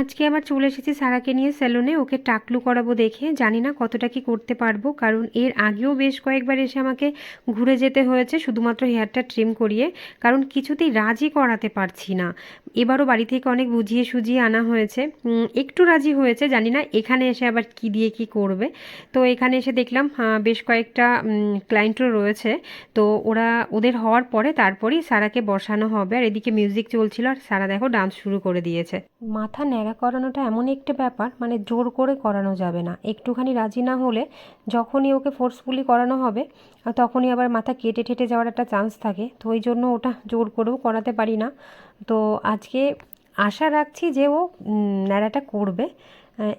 আজকে আবার চলে এসেছি সারাকে নিয়ে সেলুনে ওকে টাকলু করাবো দেখে। জানি না কতটা কি করতে পারব, কারণ এর আগেও বেশ কয়েকবার এসে আমাকে ঘুরে যেতে হয়েছে, শুধুমাত্র হেয়ারটা ট্রিম করিয়ে। কারণ কিছুতেই রাজি করাতে পারছি না। এবারও বাড়ি থেকে অনেক বুঝিয়ে সুঝিয়ে আনা হয়েছে। একটু রাজি হয়েছে, জানি না এখানে এসে আবার কি দিয়ে কি করবে। তো এখানে এসে দেখলাম বেশ কয়েকটা ক্লায়েন্টও রয়েছে। তো ওরা, ওদের হওয়ার পরে তারপরেই সারাকে বসানো হবে। আর এদিকে মিউজিক চলছিল, আর সারা দেখো ডান্স শুরু করে দিয়েছে। মাথা ন্যাড়া করানোটা এমন একটা ব্যাপার মানে জোর করে করানো যাবে না। একটুখানি রাজি না হলে যখনই ওকে ফোর্সফুলি করানো হবে, তখনই আবার মাথা কেটে ঠেটে যাওয়ার একটা চান্স থাকে। তো ওই জন্য ওটা জোর করেও করাতে পারি না। তো আজকে আশা রাখছি যে ও ন্যাড়াটা করবে।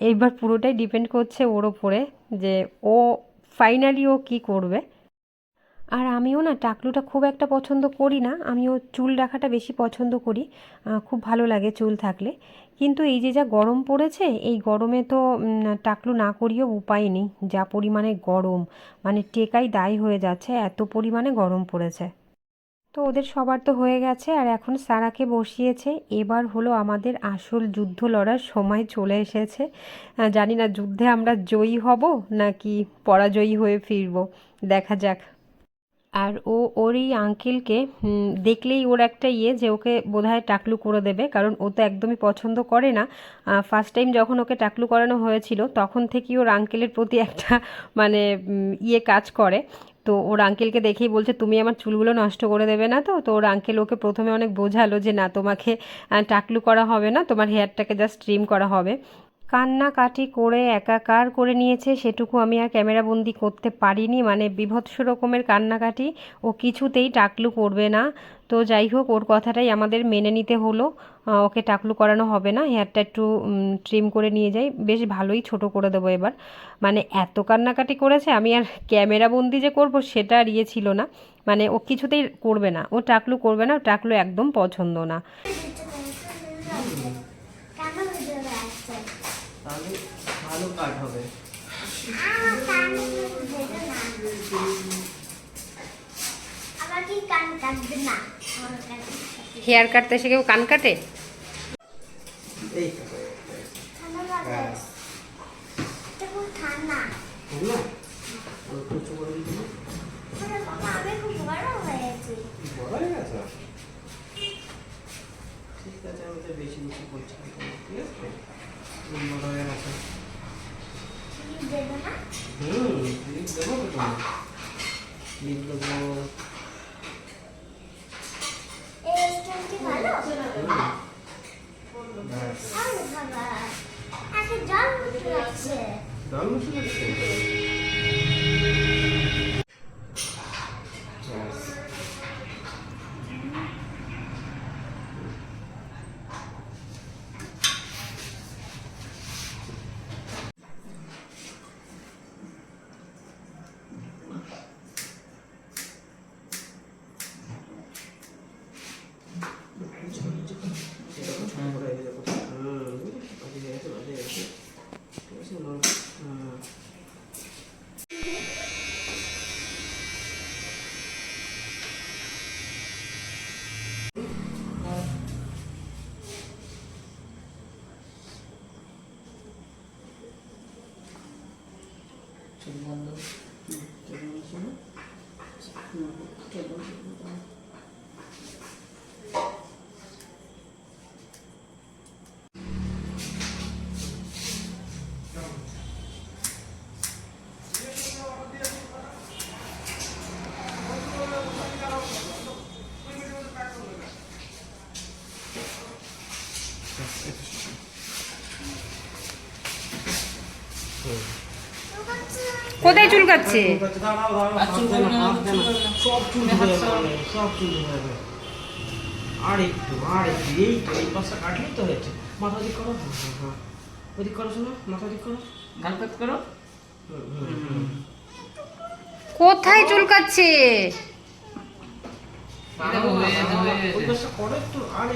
এইবার পুরোটাই ডিপেন্ড করছে ওর ওপরে যে ও ফাইনালি ও কী করবে। আর আমিও না টাকলুটা খুব একটা পছন্দ করি না, আমিও চুল রাখাটা বেশি পছন্দ করি খুব ভালো লাগে চুল থাকলে। কিন্তু এই যে যা গরম পড়েছে, এই গরমে তো টাকলু না করিয়েও উপায় নেই, যা পরিমাণে গরম মানে টেকাই দায় হয়ে যাচ্ছে, এত পরিমাণে গরম পড়েছে। তো ওদের সবার তো হয়ে গেছে, আর এখন সারাকে বসিয়েছে, এবার হলো আমাদের আসল যুদ্ধ লড়ার সময় চলে এসেছে। জানি না যুদ্ধে আমরা জয়ী হব, নাকি পরাজয়ী হয়ে ফিরবো, দেখা যাক। আর ও ওর এই আঙ্কেলকে দেখলেই ওর একটা ইয়ে যে ওকে বোধহয় টাকলু করে দেবে, কারণ ও তো একদমই পছন্দ করে না। ফার্স্ট টাইম যখন ওকে টাকলু করানো হয়েছিল, তখন থেকেই ওর আঙ্কেলের প্রতি একটা মানে ইয়ে কাজ করে। তো ওর আঙ্কেলকে দেখেই বলছে, তুমি আমার চুলগুলো নষ্ট করে দেবে না তো? তো ওর আঙ্কেল ওকে প্রথমে অনেক বোঝালো যে, না, তোমাকে টাকলু করা হবে না, তোমার হেয়ারটাকে জাস্ট ট্রিম করা হবে। কান্নাকাটি করে একাকার করে নিয়েছে, সেটুকু আমি আর ক্যামেরাবন্দি করতে পারিনি। মানে বিভৎস রকমের কান্নাকাটি, ও কিছুতেই টাকলু করবে না। তো যাই হোক, ওর কথাটাই আমাদের মেনে নিতে হলো। ওকে টাকলু করানো হবে না, হেয়ারটা একটু ট্রিম করে নিয়ে যাই। বেশ ভালোই ছোট করে দেবো এবার। মানে এত কান্নাকাটি করেছে, আমি আর ক্যামেরাবন্দি যে করব সেটা আর ইয়ে ছিল না। মানে ও কিছুতেই করবে না। ও টাকলু করবে না টাকলু একদম পছন্দ না কেন ভিডিও আসছে তাহলে ভালো কাট হবে আমার কান দেবে না আবার কি কান কাটবে না আমার কান কাটবে। হেয়ার কাটতে এসে কেউ কান কাটে এই তো ঠান্ডা লাগে ব্যাস। এটা খুব ঠান্ডা ঠিক না অল্প উঁচু করে দিতে হবে। ওরে বাবা আমি খুব বড় হয়েছি বড় হয়ে। গেছে? ঠিক আছে আমি তো বেশি বেশি করছি না, ঠিক আছে? বড় হয়ে গেছে। হুম দেবো তো দেবো। কোথায় চুল কাটছে? করো গাল। কোথায় চুল কাটছে?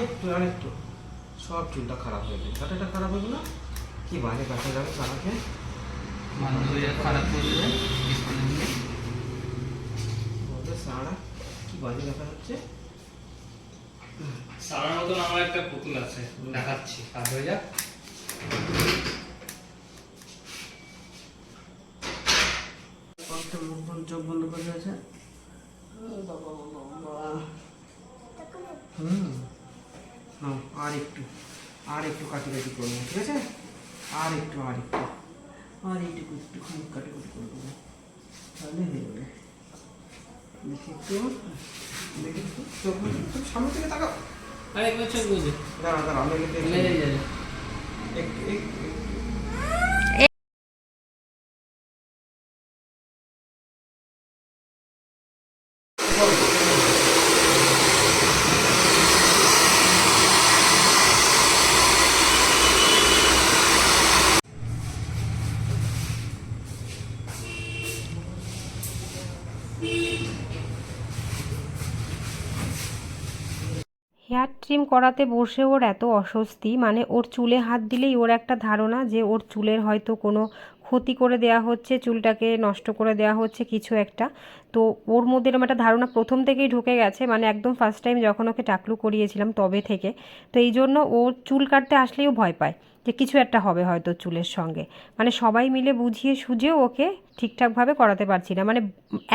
একটু আর একটু সব চুলটা খারাপ হয়ে কাটাটা খারাপ হয়ে না? কি বাজে কাটা যাবে সারাকে মানুষের খারাপ করবে বলতে সারা কি বাজে দেখা যাচ্ছে? সারার মতন আমার একটা পুতুল আছে দেখাচ্ছি কাজ হয়ে যাক চোখ বন্ধ করে আছে হুম আর একটু আর একটু কাটি কাটি করব ঠিক আছে? আর একটু আর একটু। আর একটু একটুখানি কাটি কাটি করে দেবো তাহলে হয়ে যাবে দেখি একটু দেখি একটু চোখ চোখ সামনে থেকে তাকাও আরে একবার চোখ বুঝে দাঁড়া দাঁড়া আমি একটু একটু হেয়ার ট্রিম করাতে বসে ওর এত অস্বস্তি মানে ওর চুলে হাত দিলেই ওর একটা ধারণা যে ওর চুলের হয়তো কোনো ক্ষতি করে দেয়া হচ্ছে, চুলটাকে নষ্ট করে দেওয়া হচ্ছে কিছু একটা। তো ওর মধ্যে এরকম একটা ধারণা প্রথম থেকেই ঢুকে গেছে মানে একদম ফার্স্ট টাইম যখন ওকে টাকলু করিয়েছিলাম তবে থেকে। তো এই জন্য ও চুল কাটতে আসলেও ভয় পায়। যে কিছু একটা হবে হয়তো চুলের সঙ্গে। মানে সবাই মিলে বুঝিয়ে সুঝেও ওকে ঠিকঠাকভাবে করাতে পারছি না। মানে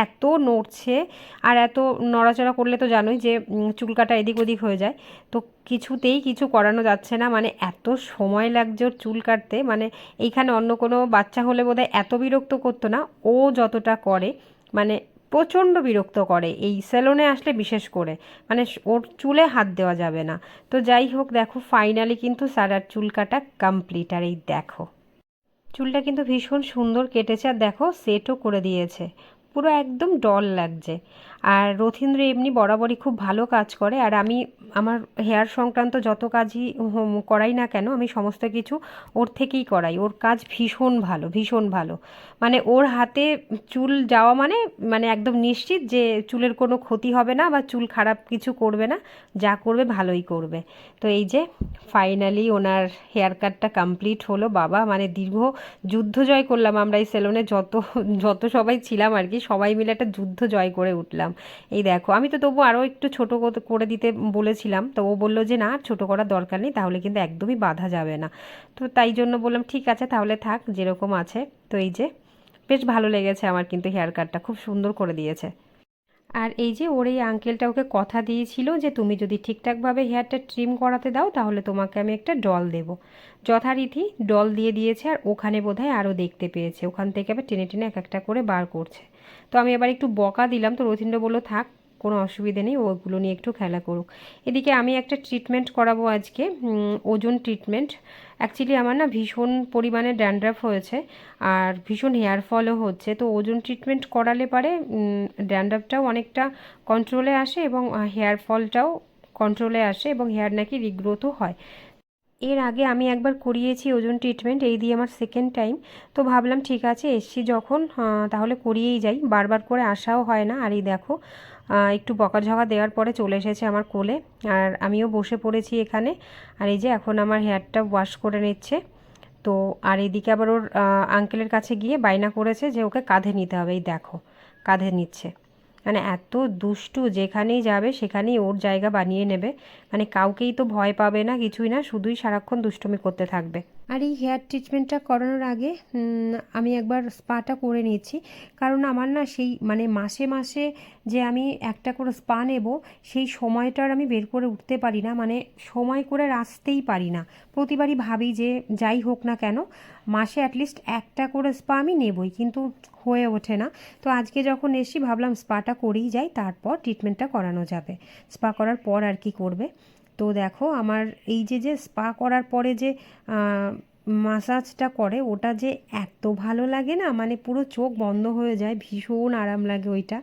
এত নড়ছে আর এত নড়াচড়া করলে তো জানোই যে চুল কাটা এদিক ওদিক হয়ে যায়। তো কিছুতেই কিছু করানো যাচ্ছে না। মানে এত সময় লাগছে ওর চুল কাটতে। মানে এইখানে অন্য কোনো বাচ্চা হলে বোধহয় এত বিরক্ত করতো না। ও যতটা করে মানে প্রচণ্ড বিরক্ত করে। এই সেলুনে আসলে বিশেষ করে। মানে ওর চুলে হাত দেওয়া যাবে না। তো যাই হোক, দেখো ফাইনালি কিন্তু সারার চুল কাটা কমপ্লিট আর এই দেখো, চুলটা কিন্তু ভীষণ সুন্দর কেটেছে। আর দেখো সেটও করে দিয়েছে। পুরো একদম ডল লাগছে। আর রথীন্দ্র এমনি বরাবরই খুব ভালো কাজ করে। আর আমি আমার হেয়ার সংক্রান্ত যত কাজই করাই না কেন, আমি সমস্ত কিছু ওর থেকেই করাই। ওর কাজ ভীষণ ভালো ভীষণ ভালো। মানে ওর হাতে চুল যাওয়া মানে মানে একদম নিশ্চিত যে চুলের কোনো ক্ষতি হবে না বা চুল খারাপ কিছু করবে না, যা করবে ভালোই করবে। তো এই যে ফাইনালি ওনার হেয়ার কাটটা কমপ্লিট হলো, বাবা মানে দীর্ঘ যুদ্ধ জয় করলাম আমরা এই সেলুনে যত যত সবাই ছিলাম আর কি, সবাই মিলে একটা যুদ্ধ জয় করে উঠলাম। এই দেখো, আমি তো তবু আরও একটু ছোট কর- দিতে বলেছিলাম, তো ও বলল যে, না, ছোট করার দরকার নেই, তাহলে কিন্তু একদমই বাঁধা যাবে না। তো তাই জন্য বললাম, ঠিক আছে, তাহলে থাক, যেরকম আছে। তো এই যে, বেশ ভালো লেগেছে আমার কিন্তু হেয়ার কাটটা, খুব সুন্দর করে দিয়েছে। আর এই যে, ওর এই আঙ্কেলটা ওকে কথা দিয়েছিল যে, তুমি যদি ঠিকঠাকভাবে হেয়ারটা ট্রিম করাতে দাও, তাহলে তোমাকে আমি একটা ডল দেব। যথারীতি ডল দিয়ে দিয়েছে, আর ওখানে বোধহয় আরও দেখতে পেয়েছে। ওখান থেকে আবার টেনে টেনে এক একটা করে বার করছে। তো আমি এবার একটু বকা দিলাম, তো রথীন্দ্র বলল, থাক কোনো অসুবিধে নেই ওগুলো নিয়ে একটু খেলা করুক। এদিকে আমি একটা ট্রিটমেন্ট করাবো আজকে ওজন ট্রিটমেন্ট অ্যাকচুয়ালি আমার না ভীষণ পরিমাণে ড্যান্ড্রাফ হয়েছে, আর ভীষণ হেয়ার ফলও হচ্ছে। তো ওজন ট্রিটমেন্ট করালে পারে ড্যান্ড্রাফটাও অনেকটা কন্ট্রোলে আসে এবং হেয়ার ফলটাও কন্ট্রোলে আসে এবং হেয়ার নাকি রিগ্রোথও হয়। এর আগে আমি একবার করিয়েছি ওজন ট্রিটমেন্ট এই দিয়ে আমার সেকেন্ড টাইম তো ভাবলাম, ঠিক আছে, এসছি যখন তাহলে করিয়েই যাই। বারবার করে আসাও হয় না। আর এই দেখো একটু বকাঝকা দেওয়ার পরে চলে এসেছে আমার কোলে। আর আমিও বসে পড়েছি এখানে। আর এই যে এখন আমার হেয়ারটা ওয়াশ করে নিচ্ছে। তো আর এদিকে আবার ওর আঙ্কেলের কাছে গিয়ে বায়না করেছে যে ওকে কাঁধে নিতে হবে। এই দেখো, কাঁধে নিচ্ছে। মানে এত দুষ্টু যেখানেই যাবে সেখানেই ওর জায়গা বানিয়ে নেবে। মানে কাউকেই তো ভয় পাবে না, কিছুই না, শুধুই সারাক্ষণ দুষ্টুমি করতে থাকবে। আর এই হেয়ার ট্রিটমেন্টটা করানোর আগে আমি একবার স্পাটা করে নিয়েছি। কারণ আমার না সেই মানে মাসে মাসে যে আমি একটা করে স্পা নেব, সেই সময়টার আমি বের করে উঠতে পারি না। মানে সময় করে আসতেই পারি না। প্রতিবারই ভাবি যে যাই হোক না কেন, মাসে অ্যাটলিস্ট একটা করে স্পা আমি নেবই, কিন্তু হয়ে ওঠে না। তো আজকে যখন এসি ভাবলাম স্পাটা করেই যাই, তারপর ট্রিটমেন্টটা করানো যাবে। স্পা করার পর আর কি করবে? তো দেখো আমার এই যে যে স্পা করার পরে যে মাসাজটা করে, ওটা যে এত ভালো লাগে না? মানে পুরো চোখ বন্ধ হয়ে যায়, ভীষণ আরাম লাগে ওইটা।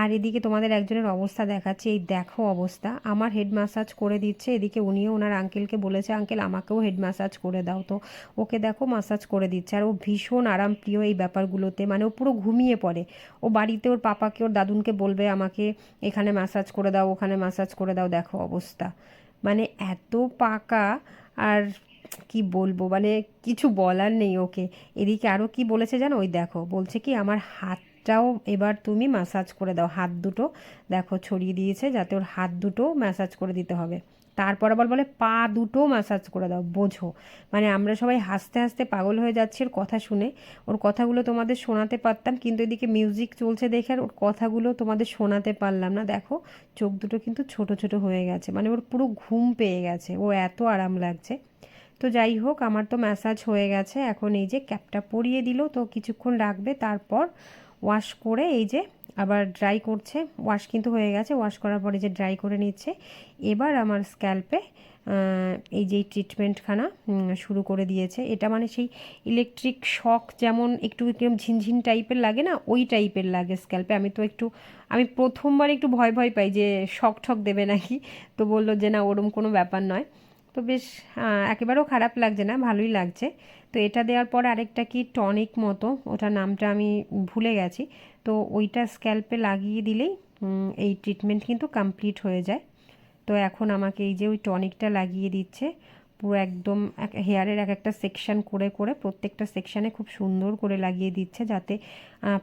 আর এদিকে তোমাদের একজনের অবস্থা দেখাচ্ছে, এই দেখো অবস্থা। আমার হেড ম্যাসাজ করে দিচ্ছে, এদিকে উনিও ওনার আঙ্কেলকে বলেছে আঙ্কেল আমাকেও হেড ম্যাসাজ করে দাও। তো ওকে দেখো ম্যাসাজ করে দিচ্ছে, আর ও ভীষণ আরাম প্রিয় এই ব্যাপারগুলোতে। মানে ও পুরো ঘুমিয়ে পড়ে। ও বাড়িতে ওর পাপাকে, ওর দাদুনকে বলবে, আমাকে এখানে ম্যাসাজ করে দাও, ওখানে ম্যাসাজ করে দাও। দেখো অবস্থা। মানে এত পাকা আর কি বলব মানে কিছু বলার নেই ওকে। এদিকে আরও কি বলেছে জানো? ওই দেখো, বলছে কি, আমার হাতটাও এবার তুমি ম্যাসাজ করে দাও, হাত দুটো। দেখো, ছড়িয়ে দিয়েছে যাতে ওর হাত দুটো ম্যাসাজ করে দিতে হবে। তারপর আবার বলে পা দুটো ম্যাসাজ করে দাও, বোঝো। মানে আমরা সবাই হাসতে হাসতে পাগল হয়ে যাচ্ছি ওর কথা শুনে। ওর কথাগুলো তোমাদের শোনাতে পারতাম, কিন্তু এদিকে মিউজিক চলছে দেখে আর ওর কথাগুলো তোমাদের শোনাতে পারলাম না। দেখো, চোখ দুটো কিন্তু ছোট ছোট হয়ে গেছে। মানে ওর পুরো ঘুম পেয়ে গেছে। ও এত আরাম লাগছে। তো যাই হোক, আমার তো ম্যাসাজ হয়ে গেছে। এখন এই যে ক্যাপটা পরিয়ে দিল, তো কিছুক্ষণ রাখবে, তারপর ওয়াশ করে এই যে আবার ড্রাই করছে ওয়াশ কিন্তু হয়ে গেছে ওয়াশ করার পরে যে ড্রাই করে নিচ্ছে, এবার আমার স্ক্যাল্পে এই যে ট্রিটমেন্টখানা শুরু করে দিয়েছে। এটা মানে সেই ইলেকট্রিক শক যেমন একটু কিরম ঝিনঝিন টাইপের লাগে না, ওই টাইপের লাগে স্ক্যাল্পে আমি তো একটু, আমি প্রথমবার একটু ভয় ভয় পাই যে শক ঠক দেবে নাকি, তো বলল যে না, ওরম কোনো ব্যাপার নয়। তো বেশ একেবারেও খারাপ লাগছে না, ভালোই লাগছে। তো এটা দেওয়ার পর আরেকটা কি টনিক মতো, ওটার নামটা আমি ভুলে গেছি। তো ওইটা স্ক্যাল্পে লাগিয়ে দিলেই এই ট্রিটমেন্ট কিন্তু কমপ্লিট হয়ে যায়। তো এখন আমাকে এই যে ওই টনিকটা লাগিয়ে দিচ্ছে, পুরো একদম এক হেয়ারের এক একটা সেকশান করে করে প্রত্যেকটা সেকশানে খুব সুন্দর করে লাগিয়ে দিচ্ছে যাতে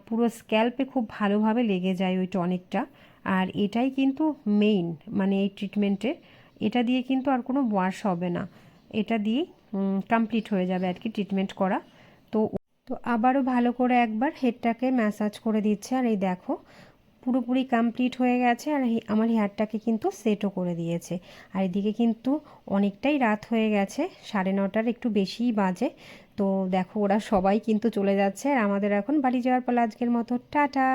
পুরো স্ক্যাল্পে খুব ভালোভাবে লেগে যায় ওই টনিকটা আর এটাই কিন্তু মেইন মানে এই ট্রিটমেন্টের এটা দিয়ে কিন্তু আর কোনো ওয়াশ হবে না। এটা দিয়ে কমপ্লিট হয়ে যাবে আর কি ট্রিটমেন্ট করা। তো তো আবারও ভালো করে একবার হেডটাকে ম্যাসাজ করে দিচ্ছে। আর এই দেখো, পুরোপুরি কমপ্লিট হয়ে গেছে আর আমার হেয়ারটাকে কিন্তু সেটও করে দিয়েছে। আর এদিকে কিন্তু অনেকটাই রাত হয়ে গেছে, সাড়ে নটার একটু বেশিই বাজে। তো দেখো ওরা সবাই কিন্তু চলে যাচ্ছে আর আমাদের এখন বাড়ি যাওয়ার পর আজকের মতো। টাটা!